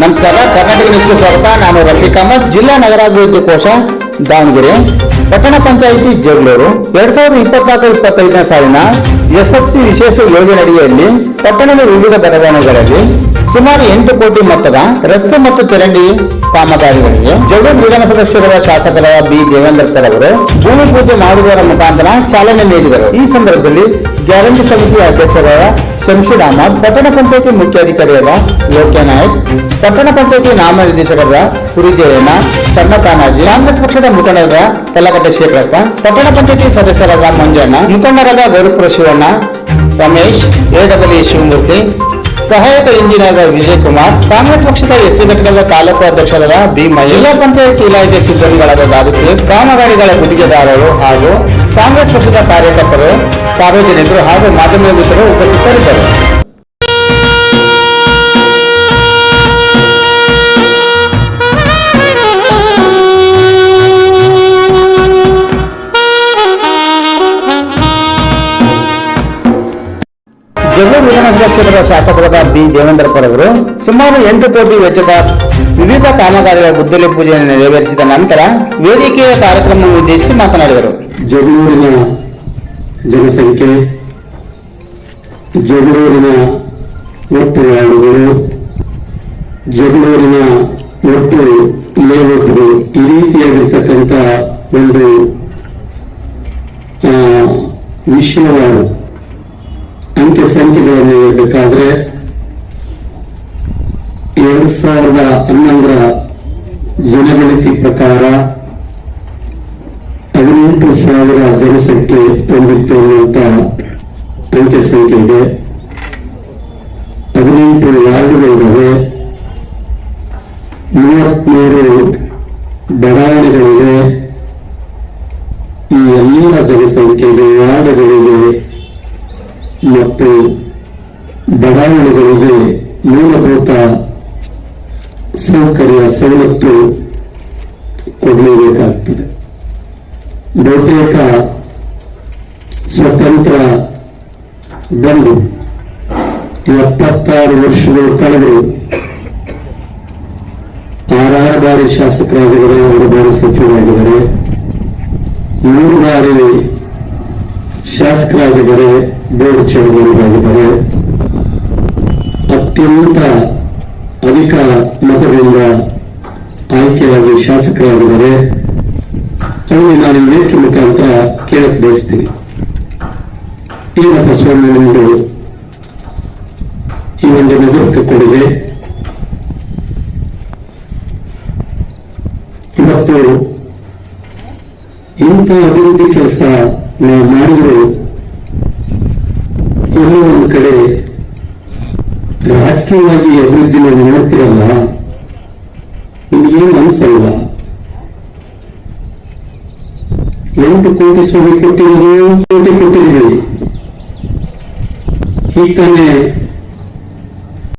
ನಮಸ್ಕಾರ, ಕರ್ನಾಟಕ ನ್ಯೂಸ್ಗೆ ಸ್ವಾಗತ. ನಾನು ರಫೀಕ್ ಅಹಮದ್. ಜಿಲ್ಲಾ ನಗರಾಭಿವೃದ್ಧಿ ಕೋಶ, ದಾವಣಗೆರೆ. ಪಟ್ಟಣ ಪಂಚಾಯಿತಿ ಜಗಳೂರು ಎರಡ್ ಸಾವಿರದ ಇಪ್ಪತ್ನಾಲ್ಕು, ಇಪ್ಪತ್ತೈದನೇ ಸಾಲಿನ ಎಸ್ಎಫ್ಸಿ ವಿಶೇಷ ಯೋಜನೆ ಅಡಿಯಲ್ಲಿ ಪಟ್ಟಣದ ವಿವಿಧ ಬಡಾವಣೆಗಳಲ್ಲಿ ಸುಮಾರು ಎಂಟು ಕೋಟಿ ಮೊತ್ತದ ರಸ್ತೆ ಮತ್ತು ಚರಂಡಿ ಕಾಮಗಾರಿಗಳಿಗೆ ಜಗಳೂರು ವಿಧಾನಸಭಾ ಕ್ಷೇತ್ರದ ಶಾಸಕರಾದ ಬಿ. ದೇವೇಂದ್ರಕರ್ ಅವರು ಭೂಮಿ ಪೂಜೆ ಮಾಡುವುದರ ಮುಖಾಂತರ ಚಾಲನೆ ನೀಡಿದರು. ಈ ಸಂದರ್ಭದಲ್ಲಿ ಗ್ಯಾರಂಟಿ ಸಮಿತಿ ಅಧ್ಯಕ್ಷರಾದ ಅಹಮದ್ ಪಟ್ಟಣ ಪಂಚಾಯತಿ ಮುಖ್ಯಾಧಿಕಾರಿಯಾದ ಲೋಕ್ಯ ನಾಯಕ್, ಪಟ್ಟಣ ಪಂಚಾಯತಿ ನಾಮನಿರ್ದೇಶಕರಾದ ಕುರಿಜಯಣ್ಣ ಸಣ್ಣ ತಾನಾಜಿ ಕಾಂಗ್ರೆಸ್ ಪಕ್ಷದ ಮುಖಂಡರಾದ ಕಲ್ಲಕಟ್ಟೆ ಶೇಖರಪ್ಪ, ಪಟ್ಟಣ ಪಂಚಾಯತಿ ಸದಸ್ಯರಾದ ಮಂಜಣ್ಣ, ಮುಖಂಡರಾದ ಗೌರಪುರ ಶಿವಣ್ಣ, ರಮೇಶ್ ಎಡಬಲಿ ಶಿವಮೂರ್ತಿ, ಸಹಾಯಕ ಇಂಜಿನಿಯರ್ ವಿಜಯ್ ಕುಮಾರ್ ಕಾಂಗ್ರೆಸ್ ಪಕ್ಷದ ಎಸ್ಸಿ ಘಟಕದ ತಾಲೂಕು ಅಧ್ಯಕ್ಷರಾದ ಬಿ ಜಿಲ್ಲಾ ಪಂಚಾಯತ್ ಇಲಾಖೆ ಸಿಬ್ಬಂದಿಗಳಾದ ದಾದಿಪೀರ್, ಕಾಮಗಾರಿಗಳ ಗುತ್ತಿಗೆದಾರರು ಹಾಗೂ ಕಾಂಗ್ರೆಸ್ ಪಕ್ಷದ ಕಾರ್ಯಕರ್ತರು, ಸಾರ್ವಜನಿಕರು ಹಾಗೂ ಮಾಧ್ಯಮ ಮಿತ್ರರು ಉಪಸ್ಥಿತರಿದ್ದರು. ಜಗಳೂರು ವಿಧಾನಸಭಾ ಕ್ಷೇತ್ರದ ಶಾಸಕರಾದ ಬಿ. ದೇವೇಂದ್ರಕರ್ ಅವರು ಸುಮಾರು ಎಂಟು ಕೋಟಿ ವೆಚ್ಚದ ವಿವಿಧ ಕಾಮಗಾರಿಗಳ ಗುದ್ದಲಿ ಪೂಜೆಯನ್ನು ನೆರವೇರಿಸಿದ ನಂತರ ವೇದಿಕೆಯ ಕಾರ್ಯಕ್ರಮವನ್ನು ಉದ್ದೇಶಿಸಿ ಮಾತನಾಡಿದರು. ಜಗಳೂರಿನ ಜನಸಂಖ್ಯೆ ಜಗಳೂರಿನ ಒಟ್ಟು ವಾರ್ಡುಗಳು ಜಗಳೂರಿನ ಒಟ್ಟು ಲೇಔಟ್ಗಳು ಈ ರೀತಿಯಾಗಿರ್ತಕ್ಕಂಥ ಒಂದು ಆ, ವಿಷಯವಾರು ಅಂಕೆ ಸಂಖ್ಯೆಗಳನ್ನು ಹೇಳಬೇಕಾದ್ರೆ ಎರಡ್ ಸಾವಿರದ ಹನ್ನೊಂದರ ಜನಗಣತಿ ಪ್ರಕಾರ ಹದಿನೆಂಟು ಸಾವಿರ ಜನಸಂಖ್ಯೆ ಹೊಂದಿತ್ತು ಅನ್ನುವಂತ ಅಂಕೆ ಸಂಖ್ಯೆ ಇದೆ. ಹದಿನೆಂಟು ವಾರ್ಡ್ಗಳಿದ್ದಾವೆ. ಮೂವತ್ಮೂರು ಬಡಾವಣೆಗಳಿವೆ. ಈ ಎಲ್ಲ ಜನಸಂಖ್ಯೆಗೆ ವಾರ್ಡ್ಗಳಿಗೆ ಮತ್ತು ಬಡಾವಣೆಗಳಿಗೆ ಮೂಲಭೂತ ಸೌಕರ್ಯ ಸವಲತ್ತು ಕೊಡಲೇಬೇಕಾಗ್ತದೆ. ಬಹುತೇಕ ಸ್ವತಂತ್ರ ಬಂದು ಎಪ್ಪತ್ತಾರು ವರ್ಷಗಳು ಕಳೆದು ಆರಾರು ಬಾರಿ ಶಾಸಕರಾಗಿದ್ದಾರೆ ಎರಡು ಬಾರಿ ಸಚಿವರಾಗಿದ್ದಾರೆ. ಮೂರು ಬಾರಿ ಶಾಸಕರಾಗಿದ್ದಾರೆ, ಬೋರ್ಡ್ ಚೇರ್ಮನ್ಗಳಾಗಿದ್ದಾರೆ ಅತ್ಯಂತ ಅಧಿಕ ಮತದಿಂದ ಆಯ್ಕೆಯಾಗಿ ಶಾಸಕರಾಗಿದ್ದಾರೆ. ಅವನಿಗೆ ನಾನು ವೇದಿಕೆ ಮುಖಾಂತರ ಕೇಳಕ್ ಬಯಸ್ತೀನಿ. ಈಗ ಸ್ವಾಮಿ ನಿಮ್ದು ಈ ಒಂದು ನಗರಕ್ಕೆ ಕೊಡುಗೆ ಇವತ್ತು ಇಂಥ ಅಭಿವೃದ್ಧಿ ಕೆಲಸ ನಾವು ಮಾಡಿದ್ರು ಎಲ್ಲೋ ಒಂದು ಕಡೆ ರಾಜಕೀಯವಾಗಿ ಅಭಿವೃದ್ಧಿ ನಾವು ನೋಡ್ತಿರಲ್ಲ, ನಿಮಗೇನು ಅನ್ಸಲ್ವಾ? ಎಂಟು ಕೋಟಿ ಸ್ವಾಮಿ ಕೊಟ್ಟಿರೋದು ಕೋಟಿ ಕೊಟ್ಟಿದ್ದೀವಿ ಈಗ ತಾನೇ